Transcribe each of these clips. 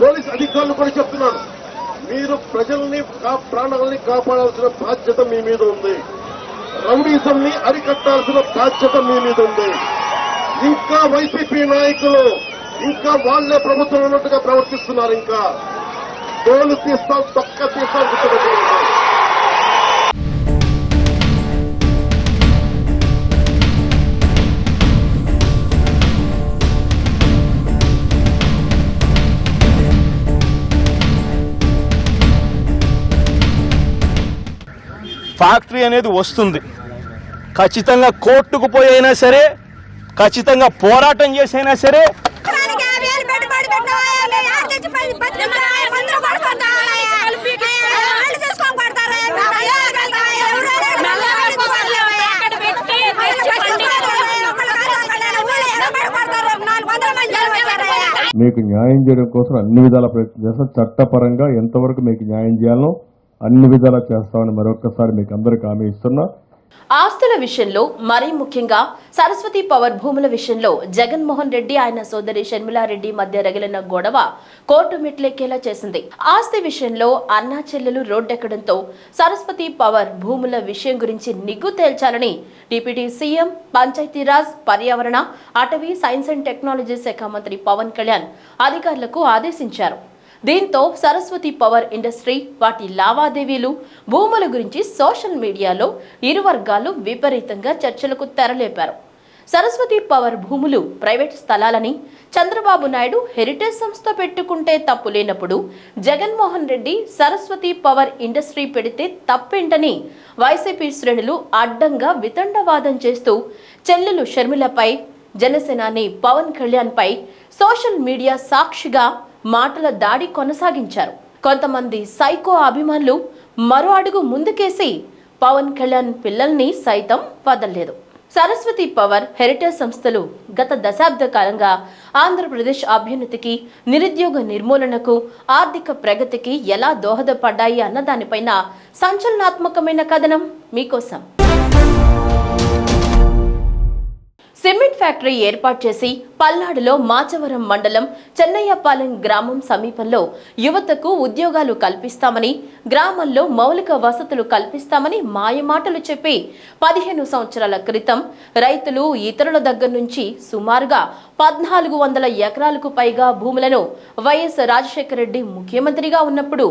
Police అధికారులు కూడా చెప్తున్నాను మీరు ప్రజల్ని కా- ప్రాణాలని కాపాడాల్సిన బాధ్యత మీ మీద ఉంది. రౌడీజం ని అరికట్టాల్సిన బాధ్యత మీ మీద ఉంది. ఇంకా వైసీపీ నాయకులు ఇంకా వాళ్ళే ప్రభుత్వం ఉన్నట్టుగా ప్రవర్తిస్తున్నారు ఇంకా. తోలు తీస్తాం తొక్క తీస్తాం గుర్తుపెట్టుకోండి. ఫ్యాక్టరీ అనేది వస్తుంది. ఖచ్చితంగా కోర్టుకు పోయి అయినా సరే ఖచ్చితంగా పోరాటం చేసైనా సరే మీకు న్యాయం చేయడం కోసం అన్ని విధాల ప్రయత్నం చేస్తాం. చట్టపరంగా ఎంతవరకు మీకు న్యాయం చేయాలో అన్ని విధాలా చేస్తామని మరొకసారి మీకు అందరికి హామీ ఇస్తున్నా. ఆస్తుల విషయంలో మరీ ముఖ్యంగా సరస్వతి పవర్ భూముల విషయంలో జగన్మోహన్ రెడ్డి ఆయన సోదరి షర్మిలారెడ్డి మధ్య రగిలిన గొడవ కోర్టు మెట్లెక్కేలా చేసింది. ఆస్తి విషయంలో అన్నా చెల్లెలు రోడ్డెక్కడంతో సరస్వతి పవర్ భూముల విషయం గురించి నిగ్గు తేల్చాలని డిప్యూటీ సీఎం పంచాయతీరాజ్ పర్యావరణ అటవీ సైన్స్ అండ్ టెక్నాలజీ శాఖ మంత్రి పవన్ కళ్యాణ్ అధికారులకు ఆదేశించారు. దీంతో సరస్వతి పవర్ ఇండస్ట్రీ వాటి లావాదేవీలు భూముల గురించి సోషల్ మీడియాలో ఇరు వర్గాలు విపరీతంగా చర్చలకు తెరలేపారు. సరస్వతి పవర్ భూములు ప్రైవేట్ స్థలాలని చంద్రబాబు నాయుడు హెరిటేజ్ సంస్థ పెట్టుకుంటే తప్పు లేనప్పుడు జగన్మోహన్ రెడ్డి సరస్వతి పవర్ ఇండస్ట్రీ పెడితే తప్పేంటని వైసీపీ శ్రేణులు అడ్డంగా వితండవాదం చేస్తూ చెల్లెలు షర్మిలపై జనసేనాని పవన్ కళ్యాణ్ పై సోషల్ మీడియా సాక్షిగా మాటల దాడి కొనసాగించారు. కొంతమంది సైకో అభిమానులు మరో అడుగు ముందుకేసి పవన్ కళ్యాణ్ పిల్లల్ని సైతం వదలలేదు. సరస్వతి పవర్ హెరిటేజ్ సంస్థలు గత దశాబ్ద కాలంగా ఆంధ్రప్రదేశ్ అభ్యున్నతికి నిరుద్యోగ నిర్మూలనకు ఆర్థిక ప్రగతికి ఎలా దోహదపడ్డాయి అన్న దానిపైన సంచలనాత్మకమైన కథనం మీకోసం. సిమెంట్ ఫ్యాక్టరీ ఏర్పాటు చేసి పల్నాడులో మాచవరం మండలం చెన్నయ్యపాలెం గ్రామం సమీపంలో యువతకు ఉద్యోగాలు కల్పిస్తామని గ్రామంలో మౌలిక వసతులు కల్పిస్తామని మాయమాటలు చెప్పి పదిహేను సంవత్సరాల క్రితం రైతులు ఇతరుల దగ్గర నుంచి సుమారుగా పద్నాలుగు వందల ఎకరాలకు పైగా భూములను వైఎస్ రాజశేఖర రెడ్డి ముఖ్యమంత్రిగా ఉన్నప్పుడు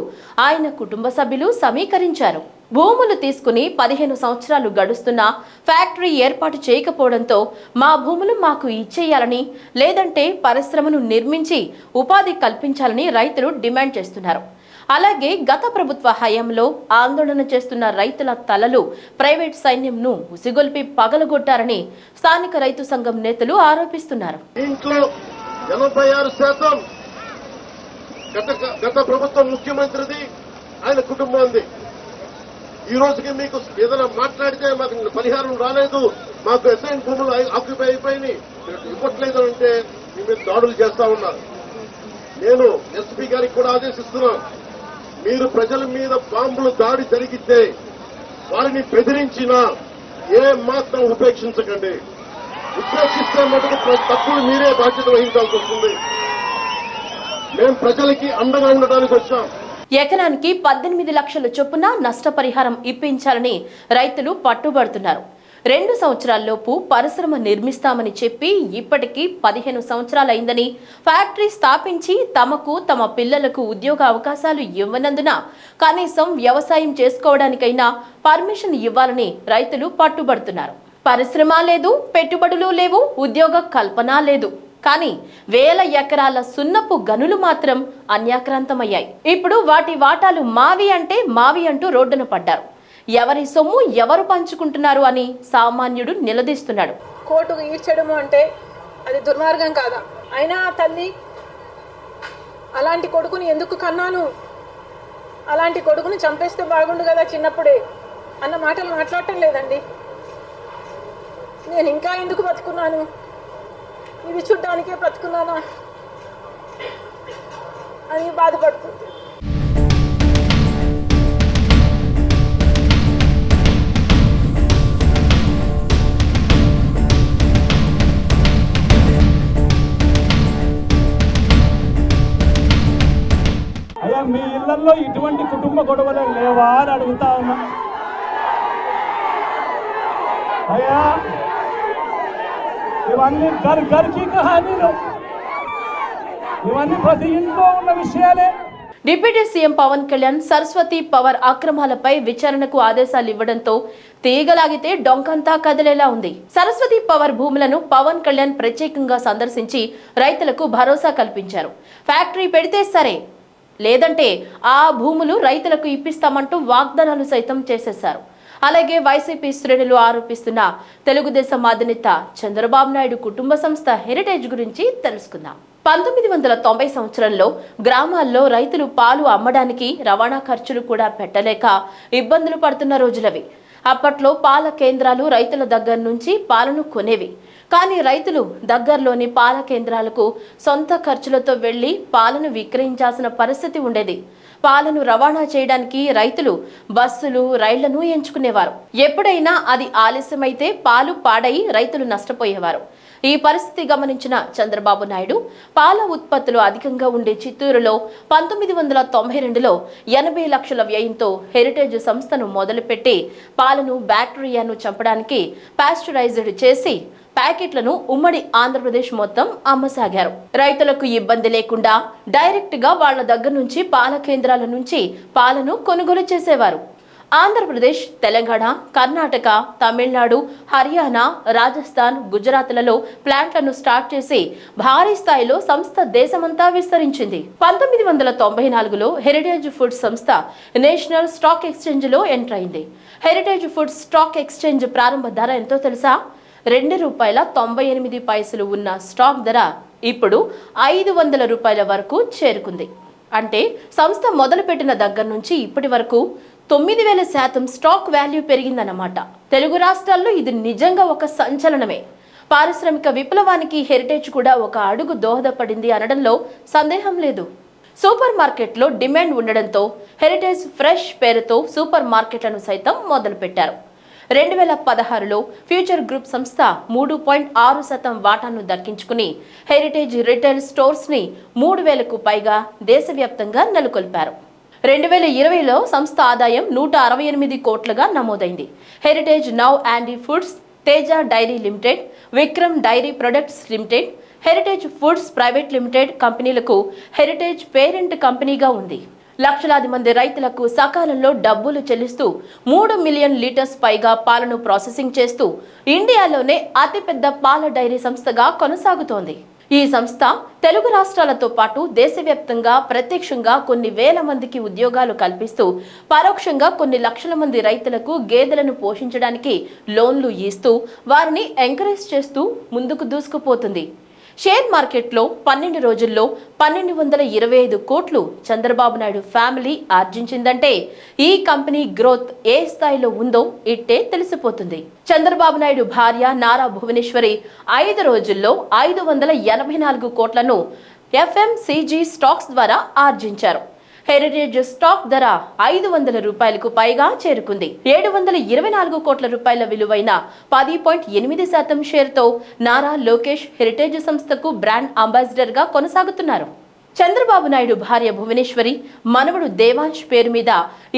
ఆయన కుటుంబ సభ్యులు సమీకరించారు. భూములు తీసుకుని పదిహేను సంవత్సరాలు గడుస్తున్నా ఫ్యాక్టరీ ఏర్పాటు చేయకపోవడంతో మా భూములు మాకు ఇచ్చేయాలని లేదంటే పరిశ్రమను నిర్మించి ఉపాధి కల్పించాలని రైతులు డిమాండ్ చేస్తున్నారు. అలాగే గత ప్రభుత్వ హయాంలో ఆందోళన చేస్తున్న రైతుల తలలు ప్రైవేట్ సైన్యంను ఉసిగొల్పి పగలగొట్టారని స్థానిక రైతు సంఘం నేతలు ఆరోపిస్తున్నారు. గత ప్రభుత్వం ముఖ్యమంత్రిది ఆయన కుటుంబాంది. ఈ రోజుకి మీకు ఏదైనా మాట్లాడితే మాకు పరిహారం రాలేదు. మాకు ఎస్ఐన్ భూములు ఆక్యుపై అయిపోయినాయి. మీరు ఇవ్వట్లేదు అంటే మీ మీద దాడులు చేస్తా ఉన్నారు. నేను ఎస్పీ గారికి కూడా ఆదేశిస్తున్నాను మీరు ప్రజల మీద బాంబులు దాడి జరిగితే వారిని బెదిరించినా ఏ మాత్రం ఉపేక్షించకండి. ఉపేక్షిస్తే మటుకు తప్పులు మీరే బాధ్యత వహించాల్సి వస్తుంది. మేము ప్రజలకి అండగా ఉండడానికి వచ్చాం. ఎకరానికి పద్దెనిమిది లక్షల చొప్పున నష్టపరిహారం ఇప్పించాలని రైతులు పట్టుబడుతున్నారు. రెండు సంవత్సరాల్లోపు పరిశ్రమ నిర్మిస్తామని చెప్పి ఇప్పటికీ పదిహేను సంవత్సరాలైందని ఫ్యాక్టరీ స్థాపించి తమకు తమ పిల్లలకు ఉద్యోగ అవకాశాలు ఇవ్వనందున కనీసం వ్యవసాయం చేసుకోవడానికైనా పర్మిషన్ ఇవ్వాలని రైతులు పట్టుబడుతున్నారు. పరిశ్రమ లేదు పెట్టుబడులు లేవు ఉద్యోగ కల్పన లేదు. కానీ వేల ఎకరాల సున్నపు గనులు మాత్రం అన్యాక్రాంతమయ్యాయి. ఇప్పుడు వాటి వాటాలు మావి అంటే మావి అంటూ రోడ్డున పడ్డారు. ఎవరి సొమ్ము ఎవరు పంచుకుంటున్నారు అని సామాన్యుడు నిలదీస్తున్నాడు. కోర్టుకు ఈడ్చడము అంటే అది దుర్మార్గం కాదా? అయినా తల్లి అలాంటి కొడుకుని ఎందుకు కన్నాను? అలాంటి కొడుకుని చంపేస్తే బాగుండు కదా చిన్నప్పుడే అన్న మాటలు మాట్లాడటం లేదండి. నేను ఇంకా ఎందుకు బతుకున్నాను? ఇవి చూడ్డానికే బ్రతుకున్నానా? అని బాధపడుతుంది మీ ఇళ్ళలో ఇటువంటి కుటుంబ గొడవలు లేవా అని అడుగుతా ఉన్నా. అయ్యా ఇవన్నీ గర్ గర్కి కహానీలు. ఇవన్నీ ప్రతి ఇంట్లో ఉన్న విషయాలే. Deputy CM Pawan Kalyan Saraswati power అక్రమాలపై విచారణకు ఆదేశాలు ఇవ్వడంతో తీగలాగితే డొంకంతా కదిలేలా ఉంది. సరస్వతి పవర్ భూములను పవన్ కళ్యాణ్ ప్రత్యేకంగా సందర్శించి రైతులకు భరోసా కల్పించారు. ఫ్యాక్టరీ పెడితే సరే లేదంటే ఆ భూములు రైతులకు ఇప్పిస్తామంటూ వాగ్దానాలు సైతం చేసేశారు. అలాగే వైసీపీ శ్రేణులు ఆరోపిస్తున్న తెలుగుదేశం అధినేత చంద్రబాబు నాయుడు కుటుంబ సంస్థ హెరిటేజ్ గురించి తెలుసుకుందాం. పంతొమ్మిది వందల తొంభై సంవత్సరంలో గ్రామాల్లో రైతులు పాలు అమ్మడానికి రవాణా ఖర్చులు కూడా పెట్టలేక ఇబ్బందులు పడుతున్న రోజులవి. అప్పట్లో పాల కేంద్రాలు రైతుల దగ్గర నుంచి పాలను కొనేవి. కానీ రైతులు దగ్గరలోని పాల కేంద్రాలకు సొంత ఖర్చులతో వెళ్ళి పాలను విక్రయించాల్సిన పరిస్థితి ఉండేది. పాలను రవాణా చేయడానికి రైతులు బస్సులు రైళ్ళను ఎంచుకునేవారు. ఎప్పుడైనా అది ఆలస్యమైతే పాలు పాడై రైతులు నష్టపోయేవారు. ఈ పరిస్థితి గమనించిన చంద్రబాబు నాయుడు పాల ఉత్పత్తులు అధికంగా ఉండే చిత్తూరులో పంతొమ్మిది వందల తొంభై రెండులో ఎనభై లక్షల వ్యయంతో హెరిటేజ్ సంస్థను మొదలుపెట్టి పాలను బ్యాక్టీరియాను చంపడానికి పాస్చరైజ్డ్ చేసి ప్యాకెట్లను ఉమ్మడి ఆంధ్రప్రదేశ్ మొత్తం అమ్మసాగారు. రైతులకు ఇబ్బంది లేకుండా డైరెక్ట్గా వాళ్ళ దగ్గర నుంచి పాల కేంద్రాల నుంచి పాలను కొనుగోలు చేసేవారు. ఆంధ్రప్రదేశ్ తెలంగాణ కర్ణాటక తమిళనాడు హర్యానా రాజస్థాన్ గుజరాత్లలో ప్లాంట్లను స్టార్ట్ చేసి భారీ స్థాయిలో సంస్థ దేశమంతా విస్తరించింది. పంతొమ్మిది వందల తొంభై నాలుగులో హెరిటేజ్ ఫుడ్ సంస్థ నేషనల్ స్టాక్ ఎక్స్చేంజ్లో ఎంటర్ అయింది. హెరిటేజ్ ఫుడ్ స్టాక్ ఎక్స్చేంజ్ ప్రారంభ ధర ఎంతో తెలుసా? రెండు రూపాయల తొంభై ఎనిమిది పైసలు ఉన్న స్టాక్ ధర ఇప్పుడు ఐదు వందల రూపాయల వరకు చేరుకుంది. అంటే సంస్థ మొదలుపెట్టిన దగ్గర నుంచి ఇప్పటి వరకు తొమ్మిది వేల శాతం స్టాక్ వాల్యూ పెరిగిందన్నమాట. తెలుగు రాష్ట్రాల్లో ఇది నిజంగా ఒక సంచలనమే. పారిశ్రామిక విప్లవానికి హెరిటేజ్ కూడా ఒక అడుగు దోహదపడింది అనడంలో సందేహం లేదు. సూపర్ మార్కెట్లో డిమాండ్ ఉండడంతో హెరిటేజ్ ఫ్రెష్ పేరుతో సూపర్ మార్కెట్లను సైతం మొదలుపెట్టారు. రెండు వేల పదహారులో ఫ్యూచర్ గ్రూప్ సంస్థ మూడు పాయింట్ ఆరు శాతం వాటాను దక్కించుకుని హెరిటేజ్ రిటైల్ స్టోర్స్ని మూడు వేలకు పైగా దేశవ్యాప్తంగా నెలకొల్పారు. రెండు వేల ఇరవైలో సంస్థ ఆదాయం నూట అరవై ఎనిమిది కోట్లుగా నమోదైంది. హెరిటేజ్ నవ్ యాండీ foods Teja dairy limited Vikram dairy products limited heritage foods private limited కంపెనీలకు హెరిటేజ్ పేరెంట్ కంపెనీగా ఉంది. లక్షలాది మంది రైతులకు సకాలంలో డబ్బులు చెల్లిస్తూ మూడు మిలియన్ లీటర్స్ పైగా పాలను ప్రాసెసింగ్ చేస్తూ ఇండియాలోనే అతిపెద్ద పాల డైరీ సంస్థగా కొనసాగుతోంది. ఈ సంస్థ తెలుగు రాష్ట్రాలతో పాటు దేశవ్యాప్తంగా ప్రత్యక్షంగా కొన్ని వేల మందికి ఉద్యోగాలు కల్పిస్తూ పరోక్షంగా కొన్ని లక్షల మంది రైతులకు గేదెలను పోషించడానికి లోన్లు ఇస్తూ వారిని ఎంకరేజ్ చేస్తూ ముందుకు దూసుకుపోతుంది. షేర్ మార్కెట్లో పన్నెండు రోజుల్లో పన్నెండు వందల ఇరవై ఐదు కోట్లు చంద్రబాబు నాయుడు ఫ్యామిలీ ఆర్జించిందంటే ఈ కంపెనీ గ్రోత్ ఏ స్థాయిలో ఉందో ఇట్టే తెలిసిపోతుంది. చంద్రబాబు నాయుడు భార్య నారా భువనేశ్వరి ఐదు రోజుల్లో ఐదు వందల ఎనభై నాలుగు కోట్లను ఎఫ్ఎంసీజీ స్టాక్స్ ద్వారా ఆర్జించారు. హెరిటేజ్ స్టాక్ ధర ఐదు వందల రూపాయలకు పైగా చేరుకుంది. ఏడు వందల ఇరవై నాలుగు కోట్ల రూపాయల విలువైన పది పాయింట్ ఎనిమిది శాతం షేర్తో నారా లోకేష్ హెరిటేజ్ సంస్థకు బ్రాండ్ అంబాసిడర్గా కొనసాగుతున్నారు. చంద్రబాబు నాయుడు భార్య భువనేశ్వరి మనవడు దేవాంశ్ పేరు మీద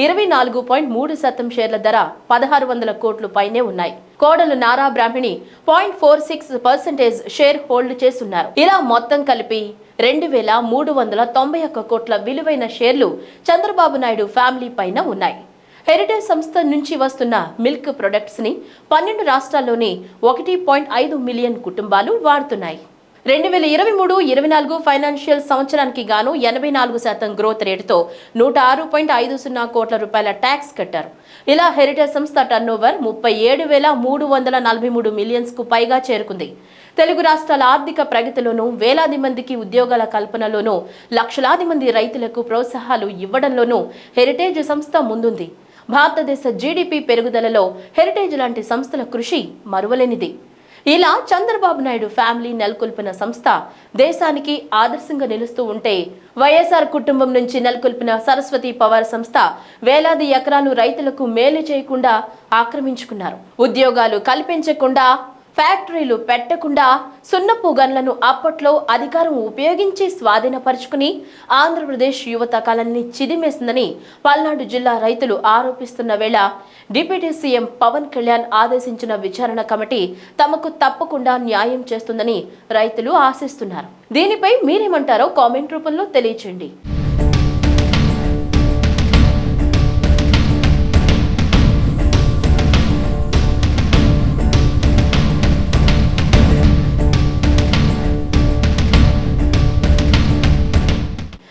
ఇరవై నాలుగు పాయింట్ మూడు శాతం షేర్ల ధర పదహారు వందల కోట్లు పైనే ఉన్నాయి. కోడలు Nara Brahmani point four six percentage share hold చేస్తున్నారు. ఇలా మొత్తం కలిపి రెండు వేల మూడు వందల తొంభై ఒక్క కోట్ల విలువైన షేర్లు చంద్రబాబు నాయుడు ఫ్యామిలీ పైన ఉన్నాయి. హెరిటేజ్ సంస్థ నుంచి వస్తున్న మిల్క్ ప్రొడక్ట్స్ని పన్నెండు రాష్ట్రాల్లోని ఒకటి పాయింట్ ఐదు మిలియన్ కుటుంబాలు వాడుతున్నాయి. రెండు వేల ఇరవై మూడు ఇరవై నాలుగు ఫైనాన్షియల్ సంవత్సరానికి గాను ఎనభై నాలుగు శాతం గ్రోత్ రేటుతో నూట ఆరు పాయింట్ ఐదు సున్నా కోట్ల రూపాయల ట్యాక్స్ కట్టారు. ఇలా హెరిటేజ్ సంస్థ టర్నోవర్ ముప్పై ఏడు వేల మూడు వందల నలభై మూడు మిలియన్స్కు పైగా చేరుకుంది. తెలుగు రాష్ట్రాల ఆర్థిక ప్రగతిలోనూ వేలాది మందికి ఉద్యోగాల కల్పనలోనూ లక్షలాది మంది రైతులకు ప్రోత్సాహాలు ఇవ్వడంలోనూ హెరిటేజ్ సంస్థ ముందుంది. భారతదేశ జీడిపి పెరుగుదలలో హెరిటేజ్ లాంటి సంస్థల కృషి మరువలేనిది. ఇలా చంద్రబాబు నాయుడు ఫ్యామిలీ నెలకొల్పిన సంస్థ దేశానికి ఆదర్శంగా నిలుస్తూ ఉంటే వైఎస్ఆర్ కుటుంబం నుంచి నెలకొల్పిన సరస్వతి పవర్ సంస్థ వేలాది ఎకరాలు రైతులకు మేలు చేయకుండా ఆక్రమించుకున్నారు. ఉద్యోగాలు కల్పించకుండా ఫ్యాక్టరీలు పెట్టకుండా సున్నపు గన్లను అప్పట్లో అధికారం ఉపయోగించి స్వాధీనపరుచుకుని ఆంధ్రప్రదేశ్ యువత కళల్ని చిదిమేసిందని పల్నాడు జిల్లా రైతులు ఆరోపిస్తున్న వేళ డిప్యూటీ సీఎం పవన్ కళ్యాణ్ ఆదేశించిన విచారణ కమిటీ తమకు తప్పకుండా న్యాయం చేస్తుందని రైతులు ఆశిస్తున్నారు. దీనిపై మీరేమంటారో కామెంట్ రూపంలో తెలియచేయండి.